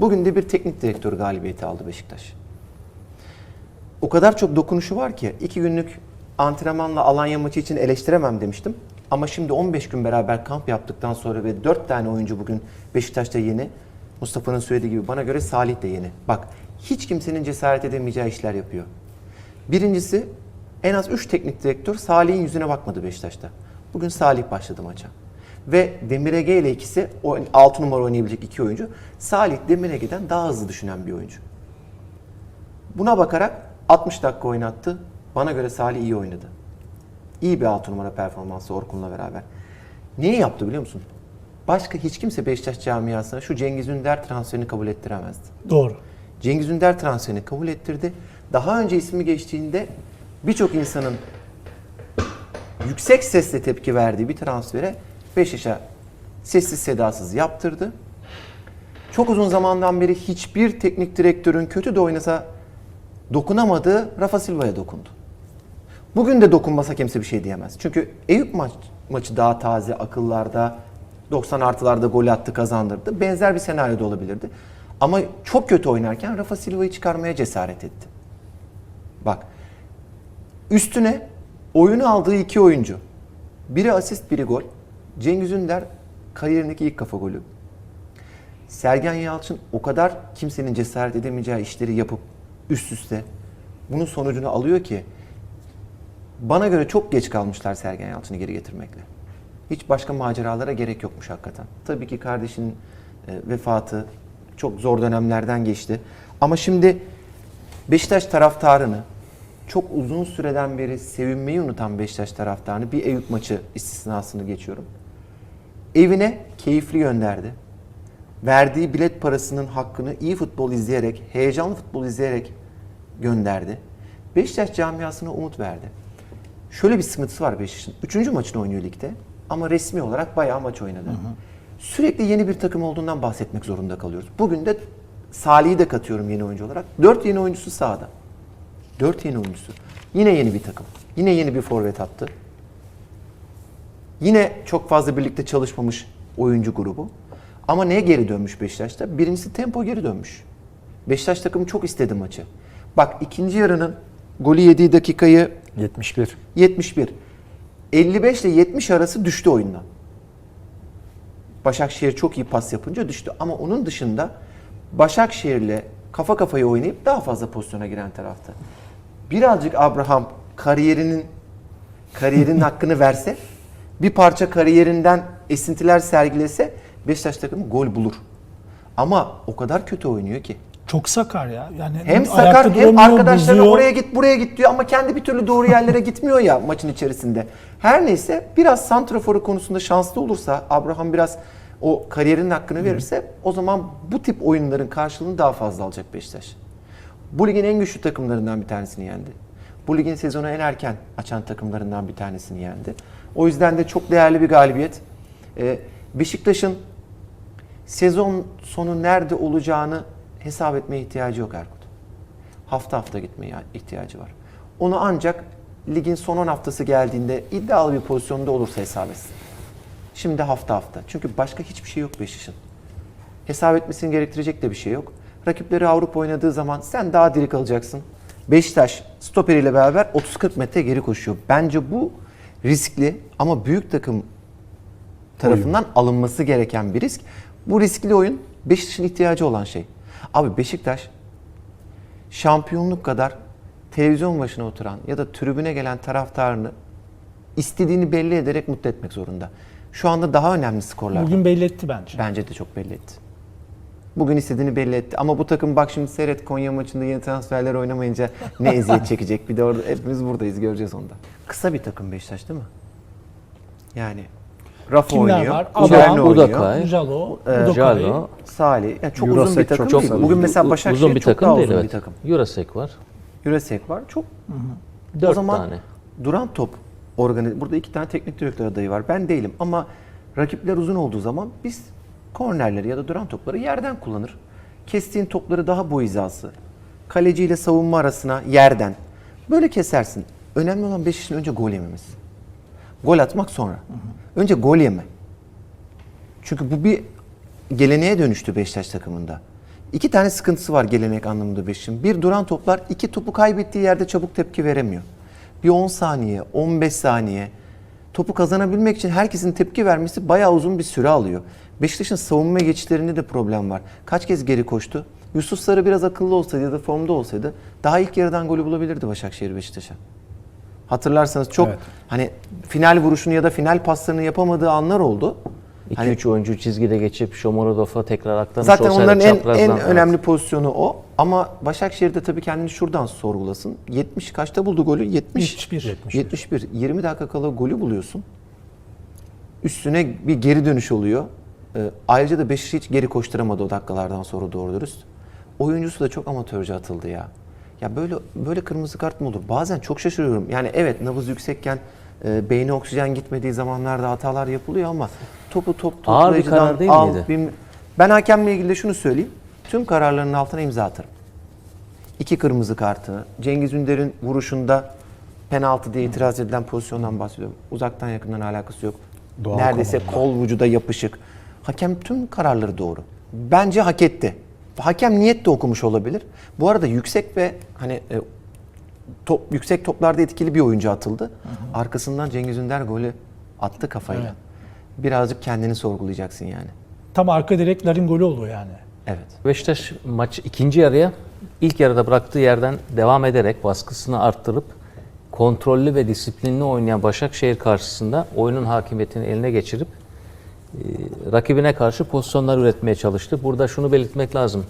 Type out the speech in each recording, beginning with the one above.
Bugün de bir teknik direktör galibiyeti aldı Beşiktaş. O kadar çok dokunuşu var ki iki günlük antrenmanla Alanya maçı için eleştiremem demiştim. Ama şimdi 15 gün beraber kamp yaptıktan sonra ve 4 tane oyuncu bugün Beşiktaş'ta yeni. Mustafa'nın söylediği gibi bana göre Salih de yeni. Bak hiç kimsenin cesaret edemeyeceği işler yapıyor. Birincisi en az 3 teknik direktör Salih'in yüzüne bakmadı Beşiktaş'ta. Bugün Salih başladı maça. Ve Demir Ege ile ikisi 6 numara oynayabilecek iki oyuncu. Salih Demir Ege'den daha hızlı düşünen bir oyuncu. Buna bakarak 60 dakika oynattı. Bana göre Salih iyi oynadı. İyi bir 6 numara performansı Orkun'la beraber. Neyi yaptı biliyor musun? Başka hiç kimse Beşiktaş camiasına şu Cengiz Ünder transferini kabul ettiremezdi. Doğru. Cengiz Ünder transferini kabul ettirdi. Daha önce ismi geçtiğinde birçok insanın yüksek sesle tepki verdiği bir transfere Beşiktaş'a sessiz sedasız yaptırdı. Çok uzun zamandan beri hiçbir teknik direktörün kötü de oynasa dokunamadığı Rafa Silva'ya dokundu. Bugün de dokunmasa kimse bir şey diyemez. Çünkü Eyüp maç, maçı daha taze, akıllarda, 90 artılarda gol attı, kazandırdı. Benzer bir senaryo da olabilirdi. Ama çok kötü oynarken Rafa Silva'yı çıkarmaya cesaret etti. Bak, üstüne oyunu aldığı iki oyuncu. Biri asist, biri gol. Cengiz Ünder kariyerindeki ilk kafa golü. Sergen Yalçın o kadar kimsenin cesaret edemeyeceği işleri yapıp üst üste bunun sonucunu alıyor ki bana göre çok geç kalmışlar Sergen Yalçın'ı geri getirmekle. Hiç başka maceralara gerek yokmuş hakikaten. Tabii ki kardeşinin e, vefatı çok zor dönemlerden geçti. Ama şimdi Beşiktaş taraftarını çok uzun süreden beri sevinmeyi unutan Beşiktaş taraftarını bir Eyüp maçı istisnasını geçiyorum. Evine keyifli gönderdi. Verdiği bilet parasının hakkını iyi futbol izleyerek, heyecanlı futbol izleyerek gönderdi. Beşiktaş camiasına umut verdi. Şöyle bir sıkıntısı var Beşiktaş'ın. Üçüncü maçını oynuyor ligde ama resmi olarak bayağı maç oynadı. Sürekli yeni bir takım olduğundan bahsetmek zorunda kalıyoruz. Bugün de Salih'i de katıyorum yeni oyuncu olarak. Dört yeni oyuncusu sahada. Dört yeni oyuncusu. Yine yeni bir takım. Yine yeni bir forvet attı. Yine çok fazla birlikte çalışmamış oyuncu grubu. Ama neye geri dönmüş Beşiktaş'ta? Birincisi tempo geri dönmüş. Beşiktaş takımı çok istedi maçı. Bak ikinci yarının golü yediği dakikayı 71. 71. 55 ile 70 arası düştü oyundan. Başakşehir çok iyi pas yapınca düştü. Ama onun dışında Başakşehir'le kafa kafaya oynayıp daha fazla pozisyona giren tarafta. Birazcık Abraham kariyerinin kariyerinin hakkını verse, bir parça kariyerinden esintiler sergilese Beşiktaş takımı gol bulur. Ama o kadar kötü oynuyor ki. Çok sakar ya. Yani Hem sakar hem arkadaşlarına bozuyor. oraya git buraya git diyor ama kendi bir türlü doğru yerlere gitmiyor ya maçın içerisinde. Her neyse biraz santraforu konusunda şanslı olursa Abraham biraz o kariyerinin hakkını verirse o zaman bu tip oyunların karşılığını daha fazla alacak Beşiktaş. Bu ligin en güçlü takımlarından bir tanesini yendi. Bu ligin sezonu en erken açan takımlarından bir tanesini yendi. O yüzden de çok değerli bir galibiyet. Ee, Beşiktaş'ın sezon sonu nerede olacağını hesap etmeye ihtiyacı yok Erkut. Hafta hafta gitmeye ihtiyacı var. Onu ancak ligin son 10 haftası geldiğinde iddialı bir pozisyonda olursa hesap etsin. Şimdi hafta hafta. Çünkü başka hiçbir şey yok Beşiktaş'ın. Hesap etmesini gerektirecek de bir şey yok. Rakipleri Avrupa oynadığı zaman sen daha diri kalacaksın. Beşiktaş stoperiyle beraber 30-40 metre geri koşuyor. Bence bu riskli ama büyük takım tarafından alınması gereken bir risk. Bu riskli oyun Beşiktaş'ın ihtiyacı olan şey. Abi Beşiktaş şampiyonluk kadar televizyon başına oturan ya da tribüne gelen taraftarını istediğini belli ederek mutlu etmek zorunda. Şu anda daha önemli skorlar. Bugün belli etti bence. Bence de çok belli etti. Bugün istediğini belli etti. Ama bu takım bak şimdi seyret Konya maçında yeni transferler oynamayınca ne eziyet çekecek. Bir de orada hepimiz buradayız göreceğiz onda. Kısa bir takım Beşiktaş değil mi? Yani Rafa Kimler oynuyor. var? Uberli Abraham, oynuyor. Udakay. Jalo, Ee, Udokay. Jalo. Salih. Yani çok uzun bir takım çok- değil. çok Bugün mesela Başakşehir uzun bir çok takım daha değil uzun evet. bir takım. Eurosek var. Eurosek var. Çok Dört o zaman tane. duran top organize. Burada iki tane teknik direktör adayı var. Ben değilim ama rakipler uzun olduğu zaman biz kornerleri ya da duran topları yerden kullanır. Kestiğin topları daha boy hizası. Kaleci ile savunma arasına yerden. Böyle kesersin. Önemli olan Beşiktaş'ın önce gol yememesi. Gol atmak sonra. Önce gol yeme. Çünkü bu bir geleneğe dönüştü Beşiktaş takımında. İki tane sıkıntısı var gelenek anlamında Beşiktaş'ın. Bir duran toplar iki topu kaybettiği yerde çabuk tepki veremiyor. Bir 10 saniye, 15 saniye topu kazanabilmek için herkesin tepki vermesi bayağı uzun bir süre alıyor. Beşiktaş'ın savunma geçişlerinde de problem var. Kaç kez geri koştu? Yusuf Sarı biraz akıllı olsaydı ya da formda olsaydı daha ilk yarıdan golü bulabilirdi Başakşehir Beşiktaş'a. Hatırlarsanız çok Evet. hani final vuruşunu ya da final paslarını yapamadığı anlar oldu. 2-3 Hani- oyuncu çizgide geçip Shomurodov'a tekrar aktarmış Zaten onların en, en Evet. önemli pozisyonu o. Ama Başakşehir de tabii kendini şuradan sorgulasın. 70 kaçta buldu golü? 70. 71. 71. 20 dakika kala golü buluyorsun. Üstüne bir geri dönüş oluyor. Ee, ayrıca da Beşiktaş hiç geri koşturamadı o dakikalardan sonra doğru dürüst. Oyuncusu da çok amatörce atıldı ya. Ya böyle böyle kırmızı kart mı olur? Bazen çok şaşırıyorum. Yani evet nabız yüksekken e, beyne oksijen gitmediği zamanlarda hatalar yapılıyor ama topu top Ağır bir karar değil al, miydi? bilmem- Ben hakemle ilgili de şunu söyleyeyim. Tüm kararlarının altına imza atarım. İki kırmızı kartı, Cengiz Ünder'in vuruşunda penaltı diye itiraz edilen pozisyondan bahsediyorum. Uzaktan yakından alakası yok. Doğal Neredeyse komanda. kol vücuda yapışık. Hakem tüm kararları doğru. Bence hak etti. Hakem niyet de okumuş olabilir. Bu arada yüksek ve hani e, top, yüksek toplarda etkili bir oyuncu atıldı. Arkasından Cengiz Ünder golü attı kafayla. Evet. Birazcık kendini sorgulayacaksın yani. Tam arka direklerin golü oluyor yani. Evet. Beşiktaş maç ikinci yarıya ilk yarıda bıraktığı yerden devam ederek baskısını arttırıp kontrollü ve disiplinli oynayan Başakşehir karşısında oyunun hakimiyetini eline geçirip e, rakibine karşı pozisyonlar üretmeye çalıştı. Burada şunu belirtmek lazım.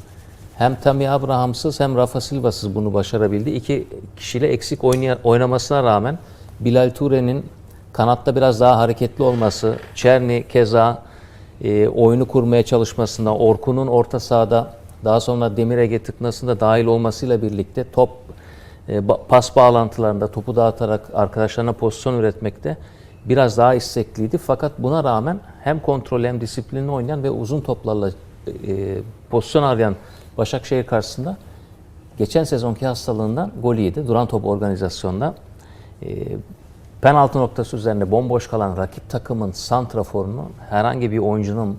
Hem Tammy Abraham'sız hem Rafa Silva'sız bunu başarabildi. İki kişiyle eksik oynamasına rağmen Bilal Ture'nin kanatta biraz daha hareketli olması, Çerni keza e, oyunu kurmaya çalışmasında, Orkun'un orta sahada daha sonra Demir Ege tıknasında dahil olmasıyla birlikte top e, pas bağlantılarında topu dağıtarak arkadaşlarına pozisyon üretmekte biraz daha istekliydi. Fakat buna rağmen hem kontrol hem disiplinli oynayan ve uzun toplarla e, pozisyon arayan Başakşehir karşısında geçen sezonki hastalığından gol yedi. Duran top organizasyonda. E, penaltı noktası üzerinde bomboş kalan rakip takımın santraforunun herhangi bir oyuncunun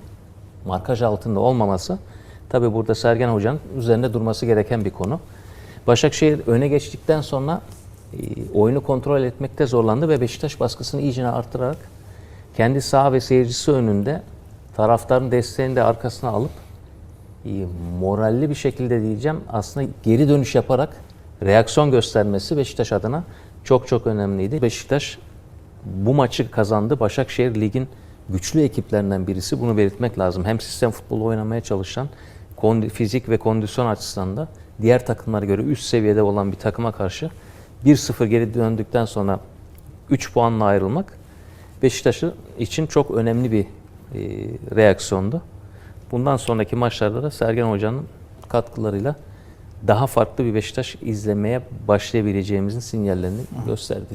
markaj altında olmaması tabi burada Sergen Hoca'nın üzerinde durması gereken bir konu. Başakşehir öne geçtikten sonra e, oyunu kontrol etmekte zorlandı ve Beşiktaş baskısını iyicene arttırarak kendi saha ve seyircisi önünde taraftarın desteğini de arkasına alıp moralli bir şekilde diyeceğim aslında geri dönüş yaparak reaksiyon göstermesi Beşiktaş adına çok çok önemliydi. Beşiktaş bu maçı kazandı. Başakşehir ligin güçlü ekiplerinden birisi. Bunu belirtmek lazım. Hem sistem futbolu oynamaya çalışan, fizik ve kondisyon açısından da diğer takımlara göre üst seviyede olan bir takıma karşı 1-0 geri döndükten sonra 3 puanla ayrılmak Beşiktaş'ı için çok önemli bir e, reaksiyondu. Bundan sonraki maçlarda da Sergen Hoca'nın katkılarıyla daha farklı bir Beşiktaş izlemeye başlayabileceğimizin sinyallerini gösterdi.